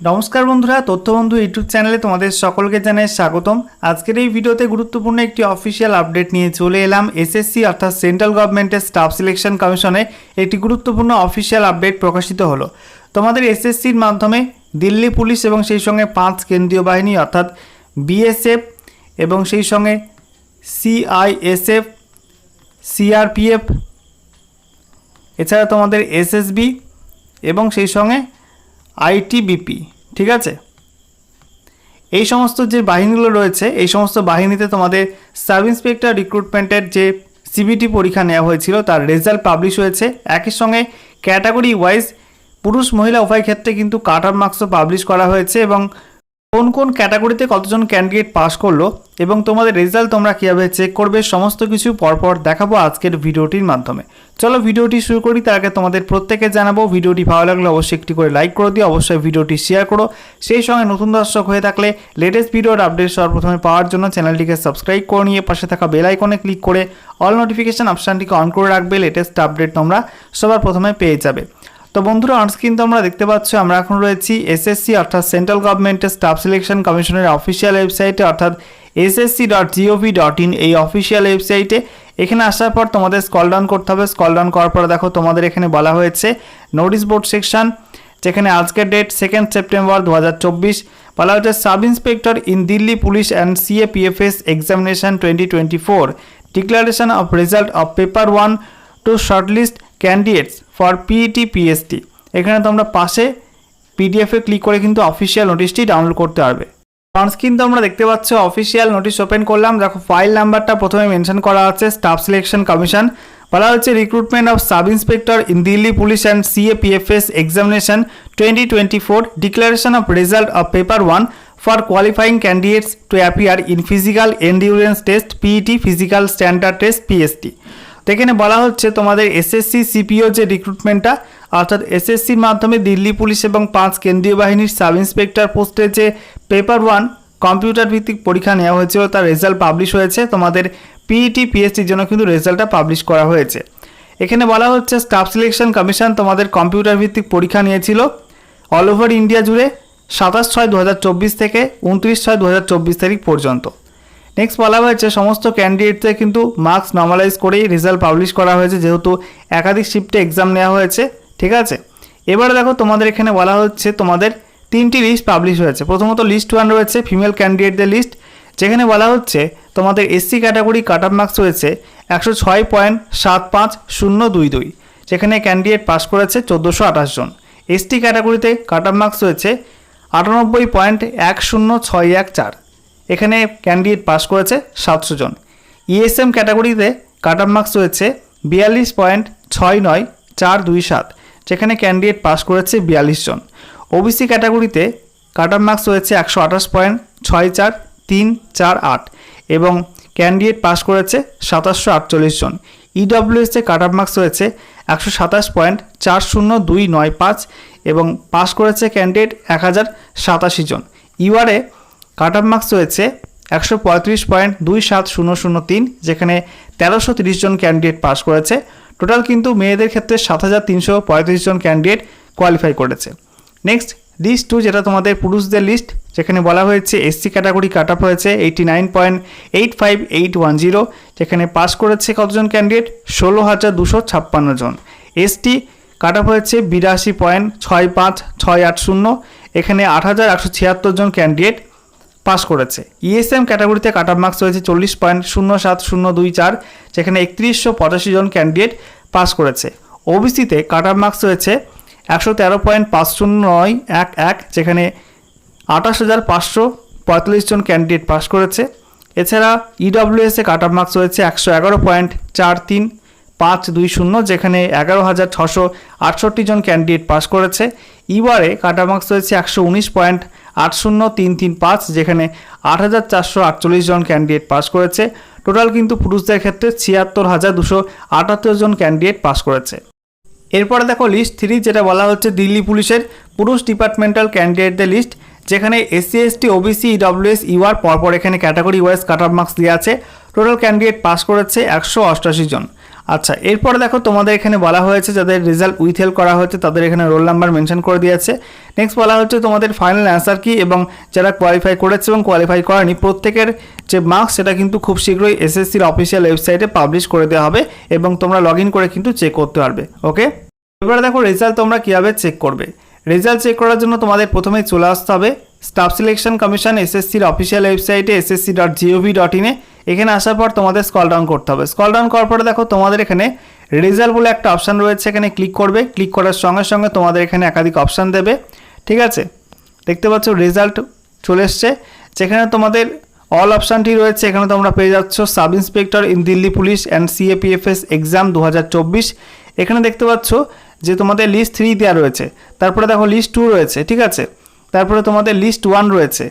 নমস্কার বন্ধুরা, তথ্যবন্ধু ইউটিউব চ্যানেলে তোমাদের সকলকে জানাই স্বাগতম। আজকের এই ভিডিওতে গুরুত্বপূর্ণ একটি অফিসিয়াল আপডেট নিয়ে চলে এলাম। এসএসসি অর্থাৎ সেন্ট্রাল গভর্নমেন্টের স্টাফ সিলেকশন কমিশনে একটি গুরুত্বপূর্ণ অফিসিয়াল আপডেট প্রকাশিত হলো। তোমাদের এসএসসির মাধ্যমে দিল্লি পুলিশ এবং সেই সঙ্গে পাঁচ কেন্দ্রীয় বাহিনী অর্থাৎ বিএসএফ এবং সেই সঙ্গে সিআইএসএফ সিআরপিএফ এছাড়া তোমাদের এসএসবি এবং সেই সঙ্গে আইটিবিপি, ঠিক আছে? এই সমস্ত যে বাহিনীগুলো রয়েছে, এই সমস্ত বাহিনীতে তোমাদের সাব ইন্সপেক্টর রিক্রুটমেন্টের যে সিবিটি পরীক্ষা নেওয়া হয়েছিল, তার রেজাল্ট পাবলিশ হয়েছে। একই সঙ্গে ক্যাটাগরি ওয়াইজ পুরুষ মহিলা উভয় ক্ষেত্রে কিন্তু কাটার মার্কসও পাবলিশ করা হয়েছে এবং কোন কোন ক্যাটাগরিতে কতজন ক্যান্ডিডেট পাস করল এবং তোমাদের রেজাল্ট তোমরা কীভাবে চেক করবে, সমস্ত কিছু পরপর দেখাবো আজকের ভিডিওটির মাধ্যমে। চলো ভিডিওটি শুরু করি, তার আগে তোমাদের প্রত্যেকে জানাব, ভিডিওটি ভালো লাগলে অবশ্যই একটি করে লাইক করে দিও, অবশ্যই ভিডিওটি শেয়ার করো। সেই সঙ্গে নতুন দর্শক হয়ে থাকলে লেটেস্ট ভিডিওর আপডেট সর্বপ্রথমে পাওয়ার জন্য চ্যানেলটিকে সাবস্ক্রাইব করে নিয়ে পাশে থাকা বেল আইকনে ক্লিক করে অল নোটিফিকেশান অপশানটিকে অন করে রাখবে লেটেস্ট আপডেট তোমরা সবার প্রথমে পেয়ে যাবে। তো বন্ধুরা কিন্তু আমরা দেখতে পাচ্ছ, আমরা এখন রয়েছি এসএসসি অর্থাৎ সেন্ট্রাল গভর্নমেন্টের স্টাফ সিলেকশন কমিশনের অফিসিয়াল ওয়েবসাইটে অর্থাৎ SSC dot GOV dot in এই অফিসিয়াল ওয়েবসাইটে এখানে আসার পর তোমাদের স্কল ডাউন করতে হবে। স্কল ডাউন করার পর দেখো, তোমাদের এখানে বলা হয়েছে নোটিশ বোর্ড সেকশন যেখানে আজকের ডেট সেকেন্ড সেপ্টেম্বর দু হাজার চব্বিশ। বলা হচ্ছে sub inspector in Delhi police and CAPFs examination twenty twenty four declaration of result of paper one to shortlist candidates for PET PST এখানে তোমরা পাশে পিডিএফে ক্লিক করে কিন্তু অফিসিয়াল নোটিশটি ডাউনলোড করতে পারবে। অনস্ক্রিন তোমরা দেখতে পাচ্ছ অফিসিয়াল নোটিশ ওপেন করলাম। দেখো ফাইল নাম্বারটা প্রথমে মেনশন করা আছে স্টাফ সিলেকশন কমিশন বলা হচ্ছে recruitment of sub inspector in Delhi police and CAPFs examination twenty twenty four declaration of result of paper one for qualifying candidates to appear in physical endurance test PET physical standard test PST এখানে বলা হচ্ছে তোমাদের SSC CPO যে রিক্রুটমেন্টটা অর্থাৎ এসএসসির মাধ্যমে Delhi police এবং পাঁচ কেন্দ্রীয় বাহিনীর সাব ইন্সপেক্টর পোস্টে যে পেপার ওয়ান কম্পিউটার ভিত্তিক পরীক্ষা নেওয়া হয়েছিল তার রেজাল্ট পাবলিশ হয়েছে। তোমাদের পিইটি পিএসটির জন্য কিন্তু রেজাল্টটা পাবলিশ করা হয়েছে। এখানে বলা হচ্ছে স্টাফ সিলেকশন কমিশন তোমাদের কম্পিউটার ভিত্তিক পরীক্ষা নিয়েছিল অল ওভার ইন্ডিয়া জুড়ে সাতাশ ছয় দু থেকে উনত্রিশ ছয় দু তারিখ পর্যন্ত। নেক্সট বলা হয়েছে, সমস্ত ক্যান্ডিডেটদের কিন্তু মার্কস নর্মালাইজ করেই রেজাল্ট পাবলিশ করা হয়েছে, যেহেতু একাধিক শিফটে এক্সাম নেওয়া হয়েছে, ঠিক আছে? এবারে দেখো, তোমাদের এখানে বলা হচ্ছে, তোমাদের তিনটি লিস্ট পাবলিশ হয়েছে। প্রথমত লিস্ট ওয়ান রয়েছে ফিমেল ক্যান্ডিডেটদের লিস্ট যেখানে বলা হচ্ছে, তোমাদের SC category cut off marks রয়েছে একশো ছয় পয়েন্ট সাত পাঁচ শূন্য দুই দুই, যেখানে ক্যান্ডিডেট পাস করেছে চোদ্দোশো আঠাশ জন। এসটি ক্যাটাগরিতে কাট অফ মার্কস রয়েছে আটানব্বই পয়েন্ট এক শূন্য ছয় এক চার। এখানে ক্যান্ডিডেট পাস করেছে সাতশো জন। ইএসএম ক্যাটাগরিতে কাট অফ মার্কস রয়েছে বিয়াল্লিশ পয়েন্ট ছয় নয় চার দুই সাত, যেখানে ক্যান্ডিডেট পাস করেছে বিয়াল্লিশ জন। ওবিসি ক্যাটাগরিতে কাট অফ মার্কস রয়েছে একশো আঠাশ পয়েন্ট ছয় চার তিন চার আট এবং ক্যান্ডিডেট পাস করেছে সাতাশশো আটচল্লিশ জন। ইডব্লিউএসে কাট অফ মার্কস রয়েছে একশো সাতাশ পয়েন্ট চার শূন্য দুই নয় পাঁচ এবং পাস করেছে ক্যান্ডিডেট এক হাজার সাতাশি জন। ইউআরএ কাট অফ মার্কস রয়েছে একশো পঁয়ত্রিশ পয়েন্ট দুই সাত শূন্য শূন্য তিন, যেখানে তেরোশো তিরিশ জন ক্যান্ডিডেট পাস করেছে। টোটাল কিন্তু মেয়েদের ক্ষেত্রে সাত হাজার তিনশো পঁয়ত্রিশ জন ক্যান্ডিডেট কোয়ালিফাই করেছে। নেক্সট লিস্ট টু যেটা তোমাদের পুরুষদের লিস্ট যেখানে বলা হয়েছে এসসি ক্যাটাগরি কাট অফ হয়েছে eighty nine point eight five eight one zero যেখানে পাস করেছে কতজন ক্যান্ডিডেট ষোলো হাজার দুশো ছাপ্পান্ন জন। এসটি কাট অফ হয়েছে বিরাশি পয়েন্ট ছয় পাঁচ ছয় আট শূন্য, এখানে আট হাজার একশো ছিয়াত্তর জন ক্যান্ডিডেট পাস করেছে। ইএসএম ক্যাটাগরিতে কাট অফ মার্কস রয়েছে চল্লিশ পয়েন্ট শূন্য সাত শূন্য দুই চার, যেখানে একত্রিশশো পঁচাশি জন ক্যান্ডিডেট পাস করেছে। ওবিসিতে কাট অফ মার্কস রয়েছে একশো তেরো পয়েন্ট পাঁচ শূন্য নয় এক এক, যেখানে আঠাশ হাজার পাঁচশো পঁয়তাল্লিশ জন ক্যান্ডিডেট পাস করেছে। এছাড়া ইডব্লিউএসে কাট অফ মার্কস রয়েছে একশো এগারো পয়েন্ট চার তিন পাঁচ দুই শূন্য, যেখানে এগারো হাজার ছশো আটষট্টি জন ক্যান্ডিডেট পাস করেছে। ইবারে কাট অফ মার্কস রয়েছে একশো উনিশ পয়েন্ট আট শূন্য তিন তিন পাঁচ, যেখানে আট হাজার চারশো আটচল্লিশ জন ক্যান্ডিডেট পাস করেছে। টোটাল কিন্তু পুরুষদের ক্ষেত্রে ছিয়াত্তর হাজার দুশো আটাত্তর জন ক্যান্ডিডেট পাস করেছে। এরপরে দেখো লিস্ট থ্রি যেটা বলা হচ্ছে দিল্লি পুলিশের পুরুষ ডিপার্টমেন্টাল ক্যান্ডিডেটদের লিস্ট যেখানে SC ST OBC EWS UR পরপর এখানে category wise cut off marks দেওয়া আছে। টোটাল ক্যান্ডিডেট পাস করেছে একশো অষ্টাশি জন। আচ্ছা এরপরে দেখো তোমাদের এখানে বলা হয়েছে যাদের রেজাল্ট উইথহেল করা হয়েছে, তাদের এখানে রোল নাম্বার মেনশন করে দিয়েছে। নেক্সট বলা হচ্ছে তোমাদের ফাইনাল অ্যান্সার কি এবং যারা কোয়ালিফাই করেছে এবং কোয়ালিফাই করেনি, প্রত্যেকের যে মার্কস সেটা কিন্তু খুব শীঘ্রই এসএসসির অফিসিয়াল ওয়েবসাইটে পাবলিশ করে দেওয়া হবে এবং তোমরা লগ করে কিন্তু চেক করতে পারবে ওকে এবারে দেখো রেজাল্ট তোমরা কীভাবে চেক করবে? রেজাল্ট চেক করার জন্য তোমাদের প্রথমে চলে আসতে হবে। স্টাফ সিলেকশন কমিশন এসএসসির অফিসিয়াল ওয়েবসাইটে এসএসসি ডট জিওভি ডট ইনে এখানে আসার পর তোমাদের স্কল ডাউন করতে হবে। স্কল ডাউন করার পরে দেখো তোমাদের এখানে রেজাল্ট বলে একটা অপশান রয়েছে, এখানে ক্লিক করবে। ক্লিক করার সঙ্গে সঙ্গে তোমাদের এখানে একাধিক অপশান দেবে। ঠিক আছে? দেখতে পাচ্ছ রেজাল্ট চলে এসছে। যেখানে তোমাদের অল অপশানটি রয়েছে, এখানে তোমরা পেয়ে যাচ্ছ sub inspector in Delhi police and CAPFs exam দু হাজার চব্বিশ। এখানে দেখতে পাচ্ছ যে তোমাদের লিস্ট থ্রি দেওয়া রয়েছে। তারপরে দেখো লিস্ট টু রয়েছে, ঠিক আছে? তারপরে তোমাদের লিস্ট ওয়ান রয়েছে।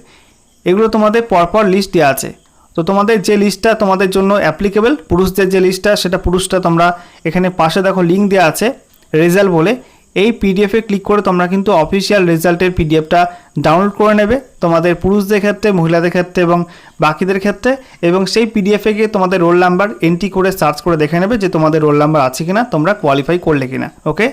এগুলো তোমাদের পরপর লিস্ট দেওয়া আছে। তো তোমাদের যে লিস্টটা তোমাদের জন্য অ্যাপ্লিকেবল পুরুষদের যে লিস্টটা সেটা পুরুষটা তোমরা এখানে পাশে দেখো লিঙ্ক দেওয়া আছে রেজাল্ট বলে। এই পিডিএফে ক্লিক করে তোমরা কিন্তু অফিসিয়াল রেজাল্টের পিডিএফটা ডাউনলোড করে নেবে, তোমাদের পুরুষদের ক্ষেত্রে, মহিলাদের ক্ষেত্রে এবং বাকিদের ক্ষেত্রে। এবং সেই পিডিএফে গিয়ে তোমাদের রোল নাম্বার এন্ট্রি করে সার্চ করে দেখে নেবে যে তোমাদের রোল নাম্বার আছে কিনা, তোমরা কোয়ালিফাই করলে কিনা ওকে